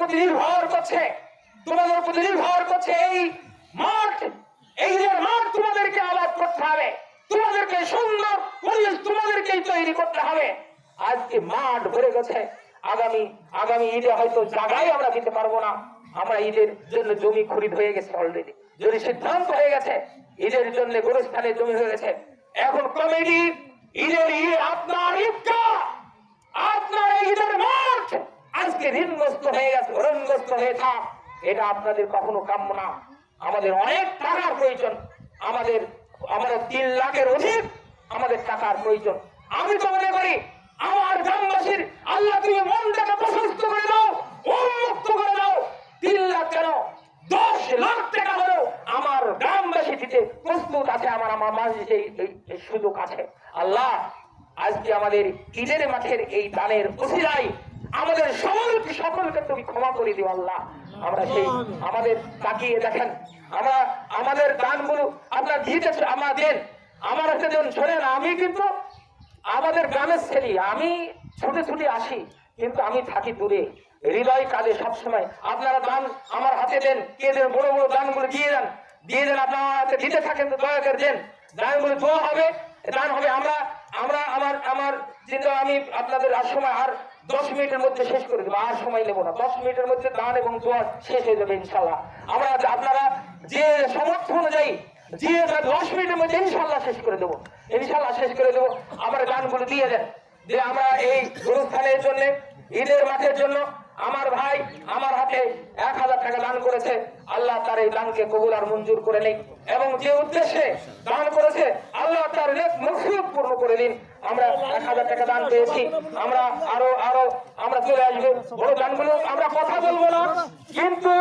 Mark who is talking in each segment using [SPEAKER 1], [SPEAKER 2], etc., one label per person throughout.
[SPEAKER 1] প্রতি নির্ভর করছে। তোমাদের প্রতি নির্ভর করছে এই এই যে তোমাদেরকে আবাদ করতে হবে। তোমাদেরকে সুন্দর পরিবেশ তোমাদেরকেই তৈরি করতে হবে। আজকে মাঠ ভরে গেছে। আগামী আগামী ঈদে হয়তো জায়গায় আমরা দিতে পারব না। আমরা ঈদের জন্য জমি খরিদ হয়ে গেছে অলরেডি যদি সিদ্ধান্ত হয়ে গেছে, ঈদের জন্য গোরস্থানে জমি হয়ে গেছে। এখন কমিটি, ঈদের ঈদ আপনার ঈদটা আপনার ঈদের মাঠ আজকে ঋণগ্রস্ত হয়ে গেছে, ঋণগ্রস্ত হয়ে থাক। এটা আপনাদের কখনো কাম্য না। আমাদের অনেক টাকার প্রয়োজন। আমাদের আমাদের তিন লাখের অধিক আমাদের টাকার প্রয়োজন। আমি তো মনে করি, আমার গ্রামবাসীর আল্লাহ তুমি মনটাকে প্রশস্ত করে দাও, উন্মুক্ত করে দাও। তিন লাখ কেন? দশ লাখ টাকা হলেও আমার গ্রামবাসী দিতে প্রস্তুত আছে, আমার আমার মাঝে সুযোগ আছে। আল্লাহ, আজকে আমাদের ঈদের মাঠের এই দানের অসিরাই আমাদের সকলকে সকলকে তুমি ক্ষমা করে দিও আল্লাহ। আমরা সেই আমাদের তাকিয়ে দেখেন। আমরা আমাদের দানগুলো আপনার দিতে আমাদের আমার একটা জন শোনেন আমি কিন্তু আমাদের গ্রামের ছেলে আমি ছুটে ছুটে আসি কিন্তু আমি থাকি দূরে। হৃদয় কাজে সবসময়। আপনারা দান আমার হাতে দেন কে দেন বড় বড় দানগুলো দিয়ে দেন। দিয়ে দেন আপনার হাতে দিতে থাকেন তো দয়া করে দেন। দানগুলো দোয়া হবে দান হবে আমরা চিন্তা আমি আপনাদের আর সময় আর দশ মিনিটের মধ্যে শেষ করে দেবো, আর সময় নেব না। দশ মিনিটের মধ্যে দান এবং দোয়া শেষ হয়ে যাবে ইনশাল্লাহ আমরা আপনারা যে সমর্থ অনুযায়ী, যে দশ মিনিটের মধ্যে ইনশাল্লাহ শেষ করে দেবো ইনশাল্লাহ শেষ করে দেবো, আমার গানগুলো দিয়ে দেন। যে আমরা এই গুরুস্থানের জন্য, ঈদের মাঠের জন্য আমার ভাই আমার হাতে এক হাজার টাকা দান করেছে। আল্লাহ তার এই দানকে কবুল আর মঞ্জুর করে নেই এবং যে উদ্দেশ্যে দান করেছে, আল্লাহ তার মকসুদ পূর্ণ করে দিন। আমরা এক হাজার টাকা দান পেয়েছি। আমরা আরও আরও, আমরা চলে আসব। বড় দানগুলো আমরা কথা বলব না। কিন্তু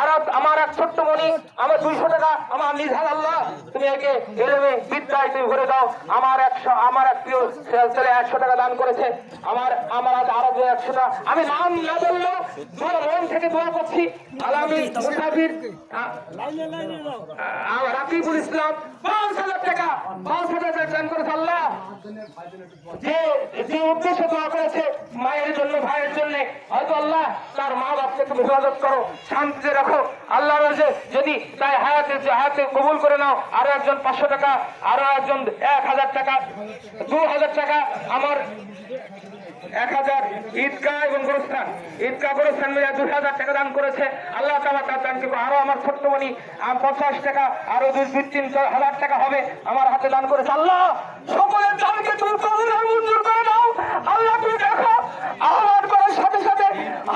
[SPEAKER 1] আর আমার এক ছোট্ট মনি আমার দুইশো টাকা, আমার নিধান আল্লাহ তুমি একে এলেমে বিদ্যায় তুমি ভরে দাও। আমার একশো, আমার এক প্রিয় ছেলে একশো টাকা দান করেছে। আমার আমার আজ আরও একশো টাকা। আমি নাম না বললেও তোমার মন থেকে দোয়া করছি। আর আমি মুসাফির রাকিবুল ইসলাম, পাঁচ হাজার টাকা, পাঁচ হাজার টাকা দান করেছে আল্লাহ। যে যে উদ্দেশ্যে দোয়া করেছে মায়ের জন্য, ভাইয়ের জন্য। হয়তো আল্লাহ তার মা বাপকে তুমি হেফাজত করো, শান্তিতে রাখো। আল্লাহ রয়েছে যদি তাই হায়াতে হায়াতে কবুল করে নাও, আরও একজন পাঁচশো টাকা, আরও একজন এক হাজার টাকা, দু হাজার টাকা আমার এক হাজার ঈদগাহ এবং গোরস্থান। ঈদগাহ, গোরস্থান মিলে দুই হাজার টাকা দান করেছে। আল্লাহ তালা তার দানকে আরও আমার ছোট্ট পঞ্চাশ টাকা, আরও দুই দুই তিন হাজার টাকা হবে আমার হাতে দান করেছে। আল্লাহ, সকলের দানকে তুমি কবুল আর মঞ্জুর করে দাও আল্লাহ, তুমি আহ্বান করার সাথে সাথে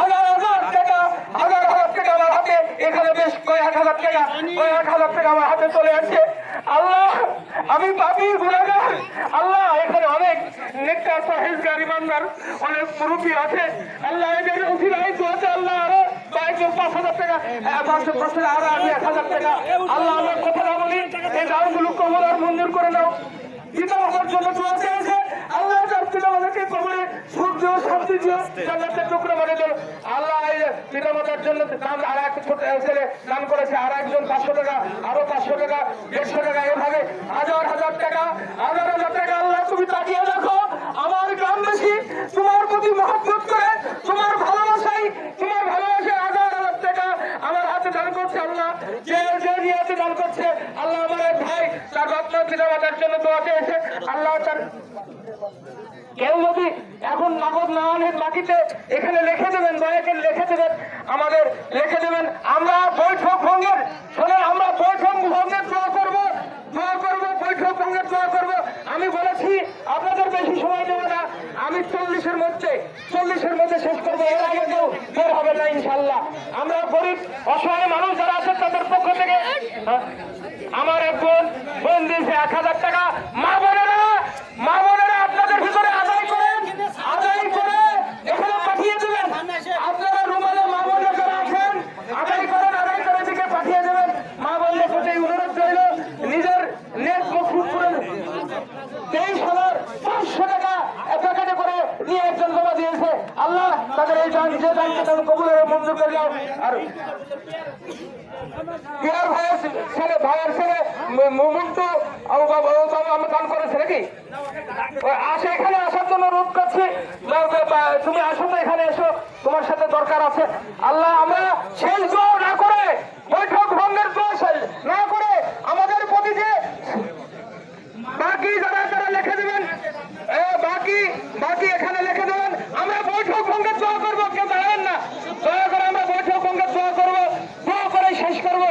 [SPEAKER 1] হাজার হাজার টাকা, হাজার হাজার টাকা আমার হাতে। এখানে বেশ কয়েক হাজার টাকা, কয়েক হাজার টাকা আমার হাতে চলে আসছে। আল্লাহ, আমি পাপি গুণাগার আল্লাহ, এখানে অনেক নেককার সাহেবগার ইমানদার, অনেক মুরব্বী আছে। আল্লাহ, এদের উঠিলাই দোয়াতে আল্লাহ, আরও কয়েকজন পাঁচ হাজার টাকা পাঁচশো পাঁচশো আরও আমি এক হাজার টাকা। আল্লাহ, আমার কথা না বলি, এই দামগুলো কবল আর মঞ্জুর করে নাও। পিতা জন্য আল্লাহ মাতাকে কবলে সুখ শান্তি দিও জান্নাতের টুকরো মানে দিও আল্লাহ এই পিতা মাতার জন্য দান আর এক ছোট ছেলে দান করেছে। আর একজন পাঁচশো টাকা আরও পাঁচশো টাকা দেড়শো টাকা এভাবে হাজার হাজার টাকা হাজার হাজার টাকা আল্লাহ তুমি তাকিয়ে দেখো। আমার গ্রামবাসী তোমার প্রতি মহব্বত করে তোমার ভালোবাসাই তোমার ভালোবাসায় হাজার হাজার টাকা আমার হাতে দান করছে আল্লাহ। যে যে নিয়ে দান করছে আল্লাহ আমার এক ভাই তার রত্ন পিতা মাতার জন্য দোয়া এসে আল্লাহ তার কেউ যদি এখন নগদ না আনেন বাকিতে এখানে লিখে দেবেন দয়া করে লিখে দেবেন আমাদের লিখে দেবেন আমরা বৈঠক ভঙ্গের শোনেন আমরা বৈঠক ভঙ্গের দোয়া করব দোয়া করব বৈঠক ভঙ্গের দোয়া করব। আমি বলেছি আপনাদের বেশি সময় নেব না আমি চল্লিশের মধ্যে চল্লিশের মধ্যে শেষ করব এর আগে কেউ বের হবে না ইনশাল্লাহ আমরা গরিব অসহায় মানুষ যারা আছে তাদের পক্ষ থেকে হ্যাঁ, আমার এক বোন বোন দিয়েছে এক হাজার টাকা মা বোনেরা মা বোনেরা আপনাদের ভিতরে আদায় করেন আদায় করে এখানে পাঠিয়ে দেবেন আপনারা রুমালে মা বোনের যারা আছেন আদায় করেন আদায় করে দিকে পাঠিয়ে দেবেন মা বোনদের প্রতি অনুরোধ রইল নিজের নেট মফুট করে তেইশ হাজার পাঁচশো টাকা প্যাকেটে করে নিয়ে একজন বাবা দিয়েছে আল্লাহ তাদের এই তুমি আসে তো এখানে এসো, তোমার সাথে দরকার আছে। আল্লাহ, আমরা শেষ না করে বৈঠক ভঙ্গের দোয়া না করে আমাদের প্রতি যে বাকি যারা তারা লিখে দেবেন বাকি বাকি এখানে লিখে দেবেন, আমরা বৈঠক ভঙ্গের দোয়া করব কেউ দাঁড়াবেন না দয়া করে আমরা বৈঠক ভঙ্গের দোয়া করব দোয়া করে শেষ করব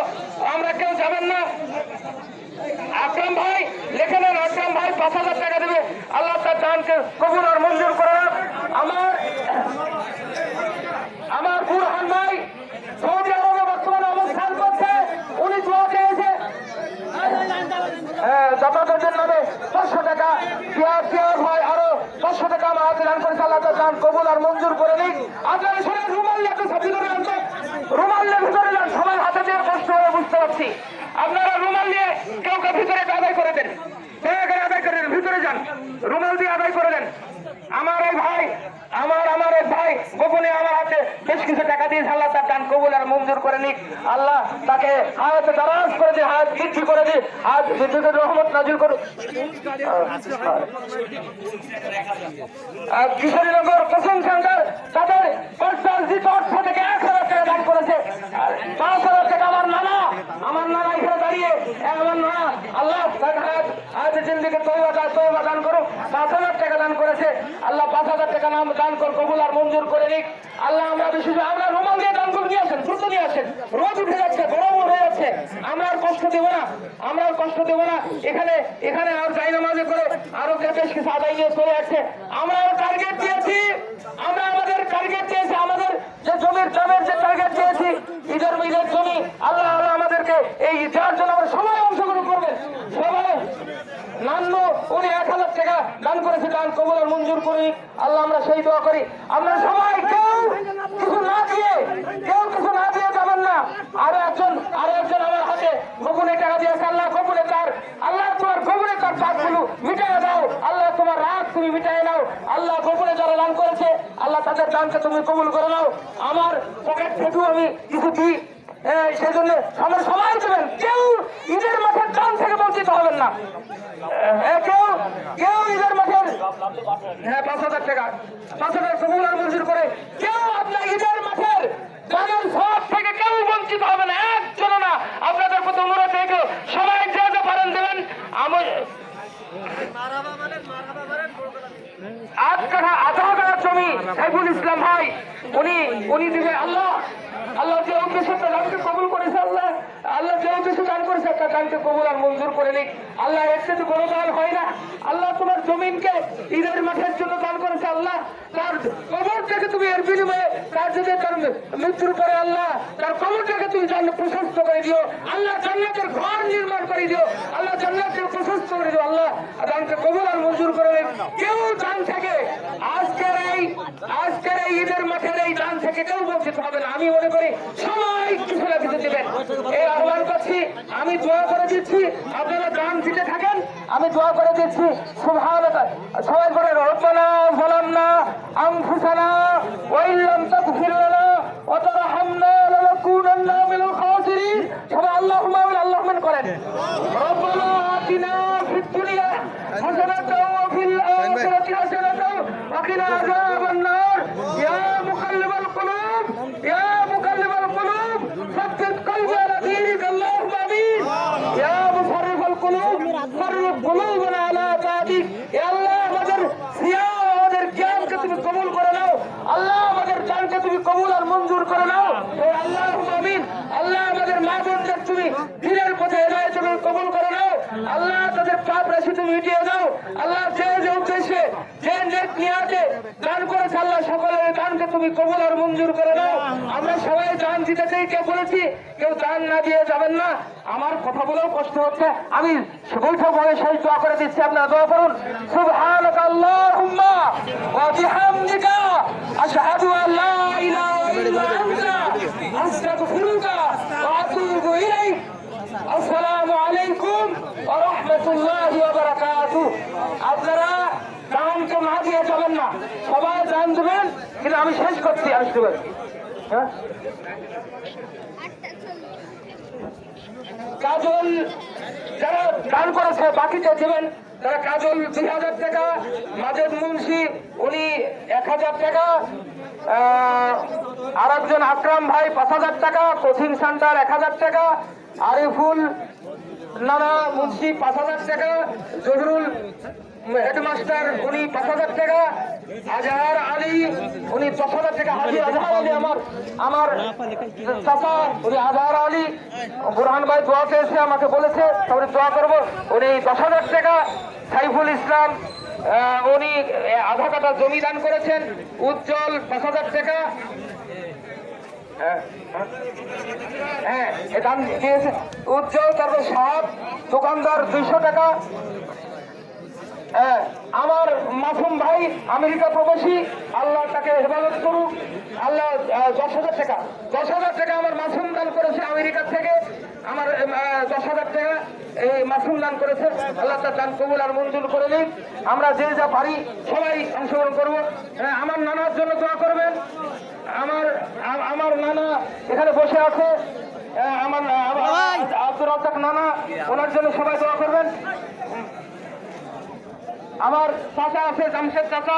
[SPEAKER 1] আমরা কেউ যাবেন না আকরাম ভাই লিখে নেন আকরাম ভাই পাঁচ হাজার টাকা দেবে আল্লাহ তার দানকে কবুল আর মঞ্জুর করে। আমার আমার বুরহান ভাই সৌদি আরবে বর্তমানে অবস্থান করছে। উনি হ্যাঁ, পাঁচশো টাকা হয় আরও পাঁচশো টাকা আমার হাতে কবুল আর মঞ্জুর করে নিক। আপনারা সবাই সাথে করে আনতে। যান সবাই হাতে দিয়ে কষ্ট হয়ে বুঝতে পারছি। আপনারা রুমাল নিয়ে কেউ কেউ ভিতরে আদায় করে দেন। দয়া আদায় করে দেন ভিতরে যান। রুমাল দিয়ে আদায় করে আমার এই ভাই, আমার আমার এক ভাই, গোপনে আমার হাতে বেশ কিছু টাকা দিয়ে আল্লাহ তার দান কবুল আর মঞ্জুর করে নিক। আল্লাহ তাকে হায়াতে দারাজ করে দিয়ে হায়াত বৃদ্ধি করে দিয়ে হায়াত বৃদ্ধি করে রহমত নাজিল করুন কিশোরীনগর কোচিং সেন্টার তাদের পঞ্চাশজিত অর্থ থেকে এক হাজার টাকা দান করেছে। পাঁচ হাজার টাকা আমার নানা আমার নানা এখানে দাঁড়িয়ে আমার নানা, আল্লাহ হায়াত জিন্দিকে তৈবা দান তৈবা দান করো পাঁচ হাজার টাকা দান করেছে। আল্লাহ পাঁচ হাজার টাকা নাম দান কর, কবুল আর মঞ্জুর করে নিক। আল্লাহ আমরা বিশেষ আমরা রুমাল দিয়ে দান করে নিয়ে আসেন, দ্রুত নিয়ে আসেন। রোজ উঠে যাচ্ছে গরম হয়ে যাচ্ছে। আমরা আর কষ্ট দেবো না, আমরা আর কষ্ট দেবো না। এখানে এখানে আর যাই নামাজে করে। আরও বেশ কিছু আদায় নিয়ে চলে যাচ্ছে আমরা টার্গেট দিয়েছি। আমরা আমাদের টার্গেট দিয়েছি। আমাদের যে জমির জমির যে টার্গেট দিয়েছি, ঈদের ঈদের জমি, আল্লাহ আল্লাহ আমাদেরকে এই দেওয়ার জন্য আমরা সবাই অংশগ্রহণ করবেন। সবাই। নান্ন উনি এক হাজার টাকা দান করেছে, দান কবুল মঞ্জুর করি। আল্লাহ আমরা সেই দোয়া করি। আমরা সবাই কেউ কিছু না দিয়ে কেউ কিছু না দিয়ে যাবেন না আরও একজন আরও একজন আমার হাতে গোপনে টাকা দিয়েছে আল্লাহ গোপনে তার আল্লাহ তোমার গোপনে তার পাপগুলো মিটাই দাও আল্লাহ তোমার রাগ তুমি মিটাই নাও আল্লাহ গোপনে যারা দান করেছে দানকে তুমি কবুল করে নাও। আমার পকেট থেকেও আমি কিছু দিই। সেই জন্য আমরা সবাই দেবেন। কেউ ঈদের মাঠের থেকে বঞ্চিত হবেন না। কেউ কেউ ঈদের মাঠের হ্যাঁ পাঁচ হাজার টাকা, পাঁচ হাজার কবুল আর মঞ্জুর করে কেউ আপনার ঈদের মাঠের সব থেকে কেউ বঞ্চিত হবে না একজন না। আপনাদের প্রতি অনুরোধ রেখে সবাই যে পারেন দেবেন। আমি আট জমি সাইফুল ইসলাম ভাই। উনি উনি দিবে আল্লাহ। আল্লাহ যে উদ্দেশ্যটা দানকে কবুল করেছে, আল্লাহ আল্লাহ যে উদ্দেশ্য দান করেছে, একটা দানকে কবুল আর মঞ্জুর করে নিক। আল্লাহ এর সাথে কোনো দান হয় না। আল্লাহ তোমার জমিনকে ঈদের মাঠের জন্য দান করেছে, আল্লাহ। তার কবরটাকে তুমি এর বিনিময়ে তার যদি তার মৃত্যুর পরে আল্লাহ তার কবরটাকে তুমি জান্ন প্রশস্ত করে দিও। আল্লাহ জান্নাতের ঘর নির্মাণ করে দিও। আল্লাহ জান্নাতের প্রশস্ত করে দিও। আল্লাহ দানকে কবুল আর মঞ্জুর করে নিক। কেউ দান থেকে আজকের এই আজকের এই ঈদের মাঠের এই দান থেকে কেউ বঞ্চিত হবে না। আমি মনে করি সবাই কিছু না কিছু দেবেন এই আহ্বান করছি আমি দোয়া করে দিচ্ছি আপনারা দান দিতে থাকেন। আমি দোয়া করে দিচ্ছি সবাই করে রব্বানা যালামনা আনফুসানা ওয়া ইল্লাম তাগফির লানা ওয়া তারহামনা লানাকুনান্না মিনাল খাসিরিন। সবাই আল্লাহুম্মা আমিন আল্লাহুম্মা করেন রব্বানা আতিনা ফিদ দুনিয়া হাসানাতাও ওয়া ফিল আখিরাতি হাসানাতাও ওয়া কিনা নার ইয়া মুকাল্লিবাল কুলুব ইয়া মুকাল্লিবাল কুলুব সাব্বিত কলবি আলা দীনিক আল্লাহুম্মা আমিন ইয়া মুসাররিফাল কুলুব সাররিফ কুলুবানা আলা তাআতিক ইয়া আল্লাহ আমাদের সিয়াম আমাদের জ্ঞানকে তুমি কবুল করে নাও আল্লাহ আমাদের দানকে তুমি কবুল আর মঞ্জুর করে নাও হে আল্লাহ আমিন আল্লাহ আমাদের মা বোনদের তুমি দিনের পথে হেদায়েত তুমি কবুল করে নাও আল্লাহ তাদের পাপ রাশি তুমি মিটিয়ে দাও। আল্লাহ যে যে উদ্দেশ্যে যে নেট নিয়ে আছে দান করেছে, আল্লাহ সকলের দানকে তুমি কবল আর মঞ্জুর করে দাও। আমরা সবাই দান দিতে চাই। কেউ বলেছি? কেউ দান না দিয়ে যাবেন না। আমার কথা বলেও কষ্ট হচ্ছে। আমি বৈঠক বলে সেই দোয়া করে দিচ্ছি। আপনারা দোয়া করুন। সুবহানাকা আপনারা দানকে না দিয়ে যাবেন না। সবাই দান দেবেন, কিন্তু আমি শেষ করছি আসতে পারি হ্যাঁ? কাজল, যারা দান করেছে, বাকিতে দেবেন। তারা কাজল দুই হাজার টাকা, মাজেদ মুন্সি, উনি এক হাজার টাকা আর একজন আকরাম ভাই পাঁচ হাজার টাকা কোচিং সেন্টার এক হাজার টাকা, আরিফুল নানা মুন্সি পাঁচ হাজার টাকা, জহুরুল হেডমাস্টার, উনি পাঁচ হাজার টাকা আজহার আলী, উনি দশ হাজার টাকা, হাজি আজহার আলী আমার আমার চাচা, উনি আজহার আলী। বুরহান ভাই দোয়া চেয়েছে, আমাকে বলেছে তারপরে দোয়া করব। উনি দশ হাজার টাকা, সাইফুল ইসলাম উনি আধা কাটা জমি দান করেছেন, উজ্জ্বল পাঁচ হাজার টাকা। হ্যাঁ হ্যাঁ। দিয়েছে। উজ্জ্বল, তারপর সাহাব, দোকানদার দুইশো টাকা। আমার মাসুম ভাই আমেরিকা প্রবাসী আল্লাহ তাকে হেফাজত করুক। আল্লাহ দশ হাজার টাকা দশ হাজার টাকা আমার মাসুম দান করেছে আমেরিকা থেকে। আমার দশ হাজার টাকা এই মাসুম দান করেছে। আল্লাহ তার দান কবুল আর মঞ্জুর করে নিন আমরা যে যা পারি সবাই অংশগ্রহণ করব। হ্যাঁ, আমার নানার জন্য দোয়া করবেন। আমার আমার নানা এখানে বসে আছে। আমার আহ, আব্দুর রাজাক নানা ওনার জন্য সবাই দোয়া করবেন। আমার চাচা আছে জামশেদ চাচা।